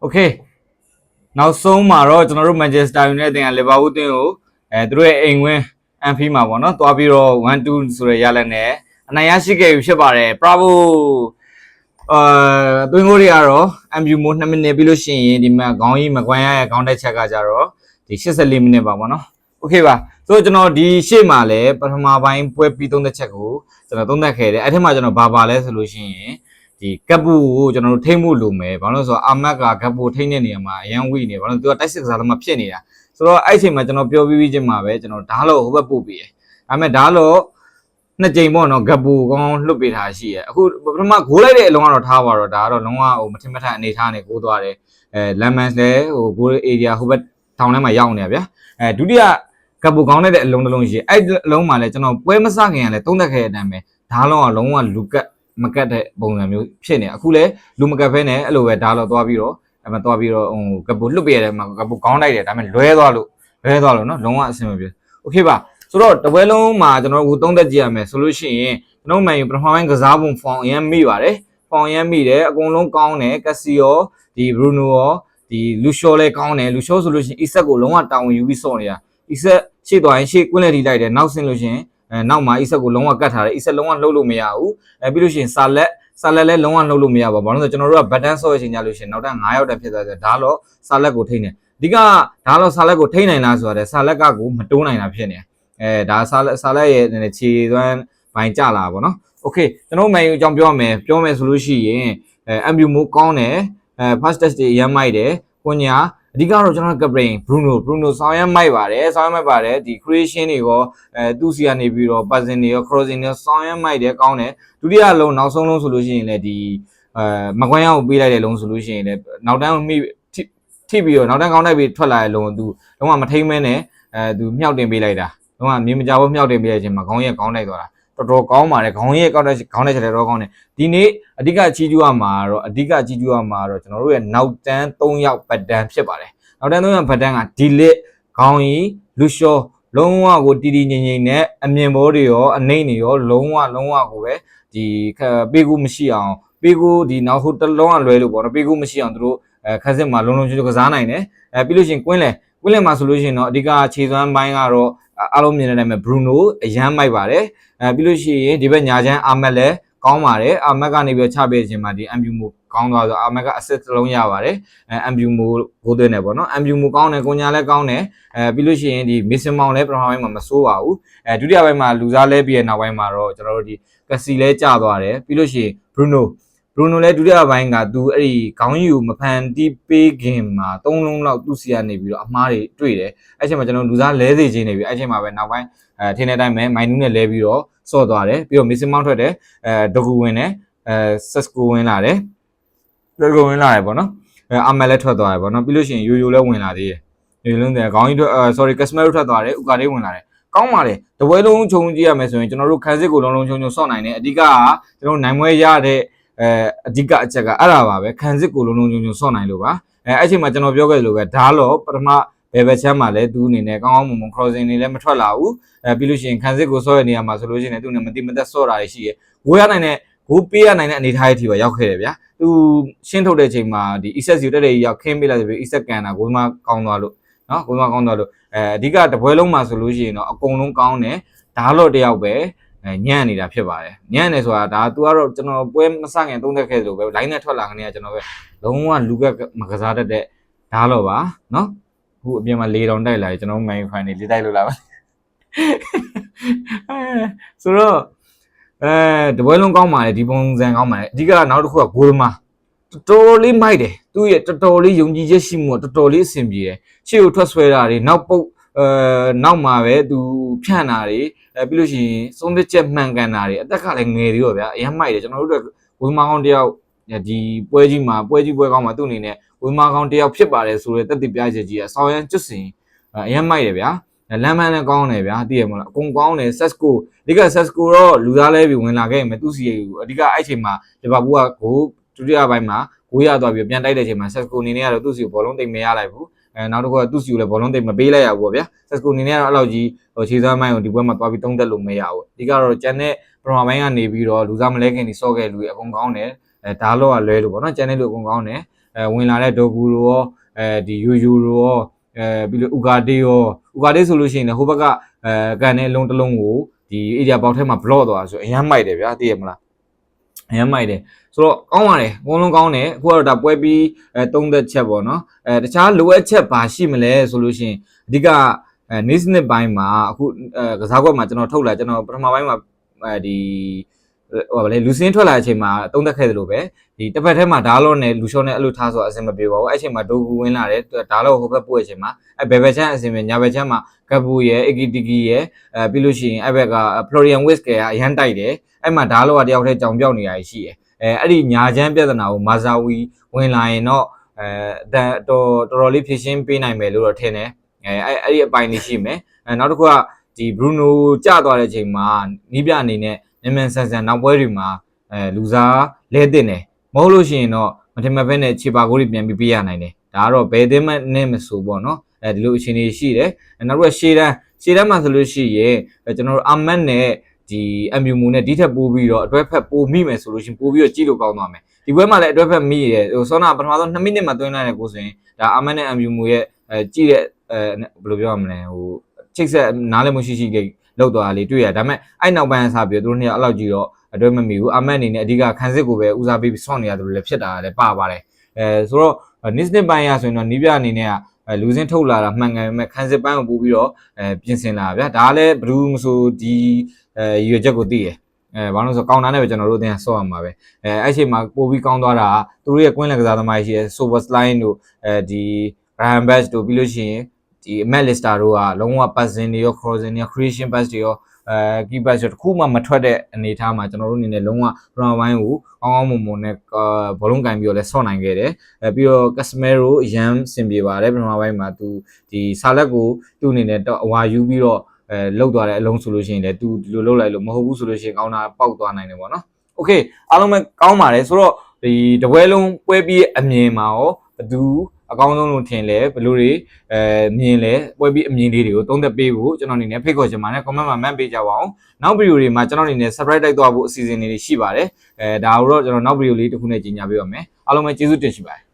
โอเคနောက်ဆုံးမှာတော့ကျွန်တော်တို့ Manchester United တင်က Liverpool တင်ကိုအဲသူတို့ရဲ့အိမ်ဝင်းအန်ဖီမှာပေါ့နော်တွားပြီးတော့1-2ဆိုရရလက်နဲ့အနိုင်ရရှိခဲ့ပြီဖြစ်ပါတယ် Bravo အာသွင်းကိုတွေကတော့ MU မိုး2မိနစ်ပြီးလို့ရှိရင်ဒီမှာခေါင်းကြီးမကွမ်းရရဲ့ခေါင်းတက်ချက်ကကြတော့ဒီ84မိနစ်ပါပေါ့နော်โอเคပါဆိုတော့ကျွန်တော်ဒီရှေ့မှာလည်းပထမပိုင်းပွဲပြီးသုံးသက်ချက်ကိုကျွန်တော်သုံးသက်ခဲ့တယ်အဲ့ထက်မှကျွန်တော်ဘာပါလဲဆိုလို့ရှိရင် ဒီကပ်ပူကိုကျွန်တော်တို့ထိမ့်မှုလိုမယ်ဘာလို့လဲဆိုတော့အာမက်ကကပ်ပူထိမ့်တဲ့နေရာမှာအရန်ဝိနေဘာလို့လဲသူကတိုက်စစ်ကစားသမားဖြစ်နေတာဆိုတော့အဲ့အချိန်မှာကျွန်တော်ပြောပြီးပြီးချင်းမှာပဲကျွန်တော်ဓာတ်လို့ဟိုဘက်ပို့ပြီးရယ်ဒါပေမဲ့ဓာတ်လို့နှစ်ကြိမ်ပေါ့နော်ဂပူကောင်းလွတ်ပေးထားရှိရယ်အခုပထမဂိုးလိုက်တဲ့အလုံးကတော့ထားပါတော့ဒါကတော့လုံးဝဟိုမထင်မထအနေထားနေကိုးသွားတယ်အဲလမ်မန်စ်လည်းဟိုဂိုးအေရီယာဟိုဘက်ထောင်ထဲမှာရောက်နေတာဗျာအဲဒုတိယဂပူကောင်းလိုက်တဲ့အလုံးတစ်လုံးရှိရယ်အဲ့အလုံးမှာလည်းကျွန်တော်ပွဲမစခင်ကလည်းသုံးသက်ခဲ့တဲ့အတိုင်းပဲဓာတ်လုံးကလုံးဝလူကတ် မကတ်တဲ့ပုံစံမျိုးဖြစ်နေအခုလည်းလူမကတ်ဖဲနဲ့အဲ့လိုပဲဓာတ်လို့သွားပြီးတော့အဲ့မှာသွားပြီးတော့ဟိုဂပူလွတ်ပေးရတယ်မှာဂပူကောင်းလိုက်တယ်ဒါပေမဲ့လွဲသွားလို့လွဲသွားလို့နော်လုံးဝအဆင်မပြေโอเคပါ ဆိုတော့တပွဲလုံးမှာကျွန်တော်တို့သုံးသက်ကြည့်ရမယ်ဆိုလို့ရှိရင်ကျွန်တော်မှန်ယူပထမပိုင်းကစားပုံဖောင်အရင်မိပါတယ်ဖောင်အရင်မိတယ်အကုန်လုံးကောင်းတယ်ကက်စီယောဒီဘရူနိုရောဒီလူရှောလည်းကောင်းတယ်လူရှောဆိုလို့ရှိရင်အီဆက်ကိုလုံးဝတောင်းယူပြီးစော့နေတာအီဆက်ရှေ့သွားရင်ရှေ့ကွင်းလက်ထိလိုက်တယ်နောက်ဆင်းလို့ရှိရင် အဲနောက်မှာအီဆက်ကိုလုံးဝကတ်ထားတယ်အီဆက်လုံးဝလှုပ်လို့မရဘူးအဲပြီးလို့ရှိရင်ဆာလက်ဆာလက်လည်းလုံးဝလှုပ်လို့မရပါဘူးဘာလို့လဲဆိုတော့ကျွန်တော်တို့ကဘတ်တန်းဆော့ရချိန်ကြလို့ရှိရင်နောက်ထပ်9ရောက်တက်ဖြစ်သွားတယ်ဒါတော့ဆာလက်ကိုထိနေအဓိကဒါတော့ဆာလက်ကိုထိနိုင်လားဆိုတော့ဆာလက်ကကိုမတိုးနိုင်တာဖြစ်နေတယ် အဲဒါဆာလက်ဆာလက်ရဲ့နည်းနည်းခြေသွမ်းဘိုင်းကြလာပါတော့โอเคကျွန်တော်မန်ယူအကြောင်းပြောမယ်ပြောမယ်ဆိုလို့ရှိရင်အဲ MU မိုးကောင်းတယ်အဲ first test တွေရမ်းမိုက်တယ်ကိုညာ အဓိကတော့ကျွန်တော်ကပရင် Bruno Bruno ဆောင်းရမ်းမိုက်ပါတယ်ဆောင်းရမ်းမိုက်ပါတယ်ဒီ creation တွေရောအဲသူ့စီကနေပြီးတော့ passing တွေရော crossing တွေရောဆောင်းရမ်းမိုက်တယ်ကောင်းတယ်ဒုတိယလုံးနောက်ဆုံးလုံးဆိုလို့ရှိရင်လည်းဒီအဲမကွမ်းရအောင်ပေးလိုက်တဲ့လုံးဆိုလို့ရှိရင်လည်းနောက်တန်းမိထိထိပြီးတော့နောက်တန်းကောင်းတိုက်ပြီးထွက်လာတဲ့လုံးသူလုံးဝမထိမ့်မဲနဲ့အဲသူမြောက်တင်ပေးလိုက်တာတော့ကမြေမကြဘူးမြောက်တင်ပြတဲ့အချိန်မှာခေါင်းရက်ကောင်းလိုက်သွားတာ တော်တော်ကောင်းပါတယ်ခေါင်းရက်ကောင်းတဲ့ခေါင်းတဲ့ချက်လည်းတော်ကောင်းတယ်ဒီနေ့အဓိကကြီးကျူးရမှာတော့အဓိကကြီးကျူးရမှာတော့ကျွန်တော်တို့ရဲ့နောက်တန်း3ယောက်ပတ်တန်းဖြစ်ပါတယ်နောက်တန်း3ယောက်ပတ်တန်းကဒီလစ်ခေါင်းကြီးလူရှောလုံးဝကိုတီတီငိမ့်ငိမ့်နဲ့အမြင်ဘောတွေရောအနှိမ့်တွေရောလုံးဝလုံးဝကိုပဲဒီပေကူမရှိအောင်ပေကူဒီနောက်ဟိုတလုံးကလွဲလို့ပေါ့နော်ပေကူမရှိအောင်သူတို့အဲခက်စစ်မှာလုံးလုံးကျွတ်ကစားနိုင်တယ်အဲပြီးလို့ရှိရင်ကွင်းလေကွင်းလေမှာဆိုလို့ရှိရင်တော့အဓိကခြေစွမ်းပိုင်းကတော့ အားလုံးမြင်တဲ့အတိုင်းပဲဘရူနိုအရန်မိုက်ပါတယ်အဲပြီးလို့ရှိရင်ဒီဘက်ညာချမ်းအာမက်လည်းကောင်းပါတယ်အာမက်ကနေပြီးချပေးခြင်းမှာဒီ MU မိုကောင်းသွားဆိုအာမက်က assist တစ်လုံးရပါတယ်အဲ MU မိုဂိုးသွင်းတယ်ပေါ့နော် MU မိုကောင်းတယ်ကိုညာလည်းကောင်းတယ်အဲပြီးလို့ရှိရင်ဒီ Mason Mount လည်းပထမပိုင်းမှာမဆိုးပါဘူးအဲဒုတိယပိုင်းမှာလူစားလဲပြီးတဲ့နောက်ပိုင်းမှာတော့ကျွန်တော်တို့ဒီကစီလဲကျသွားတယ်ပြီးလို့ရှိရင် Bruno ဘရူနိုလည်းဒုတိယပိုင်းကသူအဲ့ဒီခေါင်းယူမဖန်တီးပေးခင်မှာ၃လုံးလောက်သူ့စီကနေပြီးတော့အမားတွေတွေ့တယ်အဲ့ချိန်မှာကျွန်တော်လူစားလဲစေခြင်းနေပြီအဲ့ချိန်မှာပဲနောက်ပိုင်းအဲထင်းတဲ့အတိုင်းပဲမိုင်နူးနဲ့လဲပြီးတော့စော့သွားတယ်ပြီးတော့မစ်စင်မောင်းထွက်တယ်အဲဒဂူဝင်တယ်အဲဆက်စကိုဝင်လာတယ်ဒဂူဝင်လာတယ်ပေါ့နော်အဲအမက်လည်းထွက်သွားတယ်ပေါ့နော်ပြီးလို့ရှိရင်ယိုယိုလည်းဝင်လာသေးတယ်ယိုယိုလုံးတယ်ခေါင်းကြီးထွက်အဲ sorry customer ထွက်သွားတယ်ဥကာလေးဝင်လာတယ်ကောင်းပါလေတပွဲလုံးခြုံကြည့်ရမယ်ဆိုရင်ကျွန်တော်တို့ခန်းစစ်ကိုလုံးလုံးချုံချုံစော့နိုင်တယ်အဓိကကကျွန်တော်နိုင်မွဲရတဲ့ အဲအဓိကအချက်ကအဲ့ဒါပါပဲခန်းစစ်ကိုလုံးလုံးချုံချုံစော့နိုင်လို့ပါအဲအဲ့ချိန်မှာကျွန်တော်ပြောခဲ့သလိုပဲဓာတ်လောပထမဘယ်ဘက်ချမ်းမှာလဲသူအနေနဲ့ကောင်းကောင်းမွန်မွန် crossing တွေလည်းမထွက်လာဘူးအဲပြီးလို့ရှိရင်ခန်းစစ်ကိုစော့ရနေရမှာဆိုလို့ရှိရင်သူနဲ့မတိမသက်စော့တာတွေရှိရဂိုးရနိုင်တဲ့ဂိုးပေးရနိုင်တဲ့အနေထားရဲ့အထိပါရောက်ခဲ့တယ်ဗျာသူရှင်းထုတ်တဲ့ချိန်မှာဒီ ESS တက်တဲ့ရောက်ခင်းပေးလိုက်တယ်ပြီး ESS ကန်တာဂိုးမကောင်းသွားလို့နော်ဂိုးမကောင်းသွားလို့အဲအဓိကတပွဲလုံးမှာဆိုလို့ရှိရင်တော့အကုန်လုံးကောင်းတယ်ဓာတ်လော့တယောက်ပဲ အဲညံ့နေတာဖြစ်ပါတယ်ညံ့နေဆိုတာဒါ तू ကတော့ကျွန်တော်ပွဲမစခင်သုံးသက်ခဲ့သလိုပဲ line နဲ့ထွက်လာခဏကကျွန်တော်ပဲလုံးဝလူကမကစားတတ်တဲ့ဓာတ်လော့ပါနော်အခုအပြင်မှာ၄တောင်တိုက်လာပြီကျွန်တော် main fan တွေလေးတိုက်လို့လာပါအဲဆိုတော့အဲတပွဲလုံးကောင်းပါလေဒီပုံစံကောင်းပါလေအဓိကနောက်တစ်ခုကဂိုးသမားတော်တော်လေးမိုက်တယ်သူ့ရဲ့တော်တော်လေးယုံကြည်ချက်ရှိမှုကတော်တော်လေးအဆင်ပြေတယ်ရှေ့ကိုထွက်ဆွဲတာတွေနောက်ပုတ် အဲနောက်မှာပဲသူဖြန့်တာတွေအဲပြီးလို့ရှိရင်သုံးသက်ချက်မှန်ကန်တာတွေအသက်ကလည်းငယ်သေးတော့ဗျာအရင်မိုက်တယ်ကျွန်တော်တို့ဝင်းမကောင်းတယောက်ဒီပွဲကြီးမှာပွဲကြီးပွဲကောင်းမှာသူ့အနေနဲ့ဝင်းမကောင်းတယောက်ဖြစ်ပါတယ်ဆိုတဲ့တက်တည်ပြချက်ကြီးအဆောင်ရန်ကျွတ်စင်အရင်မိုက်တယ်ဗျာလမ်းမန်းလည်းကောင်းတယ်ဗျာသိရမလားအကုန်ကောင်းတယ်ဆက်စကိုအဓိကဆက်စကိုတော့လူသားလဲပြီးဝင်လာခဲ့ရင်မသူစီအဓိကအဲ့ချိန်မှာဒီဘာဘူးကကိုဒုတိယပိုင်းမှာကိုရသွားပြီးပြန်တိုက်တဲ့ချိန်မှာဆက်စကိုအနေနဲ့ကတော့သူ့စီကိုဘောလုံးတိတ်မရလိုက်ဘူး အဲနောက်တစ်ခုကသူ့စီကိုလည်းဘောလုံးတိတ်မပေးလိုက်ရဘူးပေါ့ဗျာဆက်စကိုအနေနဲ့ကတော့အဲ့လောက်ကြီးဟိုခြေစွမ်းမိုင်းကိုဒီဘက်မှာသွားပြီးတုံးတက်လို့မရဘူးအဓိကတော့ကျန်တဲ့ပရမမိုင်းကနေပြီးတော့လူစားမလဲခင်ဒီစော့ခဲ့လူတွေအကုန်ကောင်းတယ်အဲဒါတော့ကလွဲလို့ပေါ့နော်ကျန်တဲ့လူအကုန်ကောင်းတယ်အဲဝင်လာတဲ့ဒေါကူတို့ရောအဲဒီယူယူတို့ရောအဲပြီးလို့ဥကာတေးရောဥကာတေးဆိုလို့ရှိရင်လည်းဟိုဘက်ကအဲကန်တဲ့အလုံးတစ်လုံးကိုဒီ area ပေါက်ထဲမှာ block သွားတာဆိုအရမ်းမိုက်တယ်ဗျာသိရမလား အရမ်းမိုက်တယ်ဆိုတော့ကောင်းပါတယ်အကုန်လုံးကောင်းတယ်အခုကတော့ဒါပွဲပြီးအဲသုံးသက်ချက်ပေါ့နော်အဲတခြားလိုအပ်ချက်ဘာရှိမလဲဆိုလို့ရှိရင်အဓိကအဲနေ့စနစ်ပိုင်းမှာအခုအဲကစားကွက်မှာကျွန်တော်ထုတ်လာကျွန်တော်ပထမပိုင်းမှာအဲဒီ ဟိုဗာလေလူစင်းထွက်လာတဲ့အချိန်မှာသုံးသက်ခဲ့သလိုပဲဒီတစ်ဖက်ထဲမှာဓာတ်လော့နဲ့လူရှော့နဲ့အဲ့လိုထားဆိုအဆင်မပြေပါဘူးအဲ့အချိန်မှာဒိုကူဝင်လာတယ်ဓာတ်လော့ဟိုဘက်ပို့တဲ့အချိန်မှာအဲ့ဘယ်ဘက်ချမ်းအဆင်ပြေညာဘက်ချမ်းမှာကပူရဲ့အကီတီကီရဲ့အဲပြီးလို့ရှိရင်အဲ့ဘက်က Florian Wisk ကအရန်တိုက်တယ်အဲ့မှာဓာတ်လော့ကတယောက်တည်းကြောင်ပြောက်နေရရှိတယ်အဲအဲ့ဒီညာချမ်းပြဿနာကိုမာဇာဝီဝင်လာရင်တော့အဲတော်တော်တော်လေးဖြည့်ရှင်းပေးနိုင်မယ်လို့တော့ထင်တယ်အဲအဲ့အဲ့ဒီအပိုင်းလေးရှိမယ်အဲနောက်တစ်ခုကဒီ Bruno ကျသွားတဲ့အချိန်မှာနီးပြအနေနဲ့ မြန်မြန်ဆန်ဆန်နောက်ပွဲတွေမှာအဲလူစားလဲတင်တယ်မဟုတ်လို့ရှိရင်တော့မထင်မှတ်ဘဲနဲ့ခြေပါကိုတွေပြန်ပြီးပေးရနိုင်တယ်ဒါကတော့ဘယ်သင်းမှနဲ့မဆိုပေါ့နော်အဲဒီလိုအခြေအနေရှိတယ်အဲနောက်တစ်ခုကရှေ့တန်းရှေ့တန်းမှာဆိုလို့ရှိရင်အဲကျွန်တော်တို့အာမတ်နဲ့ဒီအမြူမူနဲ့ဒီထက်ပိုပြီးတော့အတွဲဖက်ပိုမိမယ်ဆိုလို့ရှိရင်ပိုပြီးတော့ကြည့်လို့ကောင်းသွားမယ်ဒီပွဲမှာလည်းအတွဲဖက်မိရတယ်ဟိုဆောနာပထမဆုံး2မိနစ်မှာသွင်းလိုက်တဲ့ကိုဆိုရင်ဒါအာမတ်နဲ့အမြူမူရဲ့အဲကြည့်တဲ့အဲဘယ်လိုပြောရမလဲဟိုချိတ်ဆက်နားလည်မှုရှိရှိ လေးလောက်သွားတာလေးတွေ့ရဒါပေမဲ့အဲ့နောက်ပိုင်းအစားပြီးတော့သူတို့နှစ်ယောက်အဲ့လောက်ကြည့်တော့အတွဲမမိဘူးအာမတ်အနေနဲ့အဓိကခန်းစစ်ကိုပဲဦးစားပေးပြီးဆော့နေရတယ်လို့လည်းဖြစ်တာလည်းပါပါတယ်အဲဆိုတော့ nist နှစ်ပိုင်းရဆိုရင်တော့နီးပြအနေနဲ့ကအဲလူစင်းထုတ်လာတာမှန်ကန်ပေမဲ့ခန်းစစ်ပိုင်းကိုပို့ပြီးတော့အဲပြင်ဆင်လာတာဗျာဒါကလည်းဘယ်သူမဆိုဒီအဲရွေချက်ကိုသိတယ်အဲဘာလို့လဲဆိုကောင်တာနဲ့ပဲကျွန်တော်တို့အတင်းဆော့ရမှာပဲအဲအဲ့ချိန်မှာပို့ပြီးကောင်းသွားတာကသူတို့ရဲ့ကွင်းလက်ကစားသမားရှိရဲ့ Super Slime တို့အဲဒီ Ryan Bash တို့ပြီးလို့ရှိရင် ဒီ Matt Lister တို့ကလုံးဝ passing တွေရော crossing တွေရော creation pass တွေရောအဲ key pass တွေတခုမှမထွက်တဲ့အနေအထားမှာကျွန်တော်တို့အနေနဲ့လုံးဝ round ဝိုင်းကိုကောင်းကောင်းမွန်မွန်နဲ့ဘောလုံးကင်ပြီးတော့လဲဆော့နိုင်ခဲ့တယ်အဲပြီးတော့ Casemiro အရန်စင်ပြေပါတယ်ပထမပိုင်းမှာသူဒီဆာလက်ကိုသူ့အနေနဲ့တော့အဝါယူပြီးတော့အဲလောက်သွားတဲ့အလုံးဆိုလို့ရှိရင်လည်းသူဒီလိုလောက်လိုက်လို့မဟုတ်ဘူးဆိုလို့ရှိရင်ကောင်းတာပေါက်သွားနိုင်တယ်ပေါ့နော်โอเคအားလုံးပဲကောင်းပါတယ်ဆိုတော့ဒီတပွဲလုံးပွဲပြီးအမြင်မှာရောဘသူ အကောင်းဆုံးလို့ထင်လဲဘယ်လိုတွေအဲမြင်လဲပွဲပြီးအမြင်လေးတွေကိုသုံးသက်ပေးဖို့ကျွန်တော်အနေနဲ့ဖိတ်ခေါ်ချင်ပါတယ် comment မှာမှတ်ပေးကြပါအောင်နောက်ဗီဒီယိုတွေမှာကျွန်တော်အနေနဲ့ subscribe တိုက်သွားဖို့အစီအစဉ်တွေရှိပါတယ်အဲဒါကိုတော့ကျွန်တော်နောက်ဗီဒီယိုလေးတစ်ခုနဲ့ကြီးညာပေးပါမယ်အားလုံးပဲကျေးဇူးတင်ရှိပါတယ်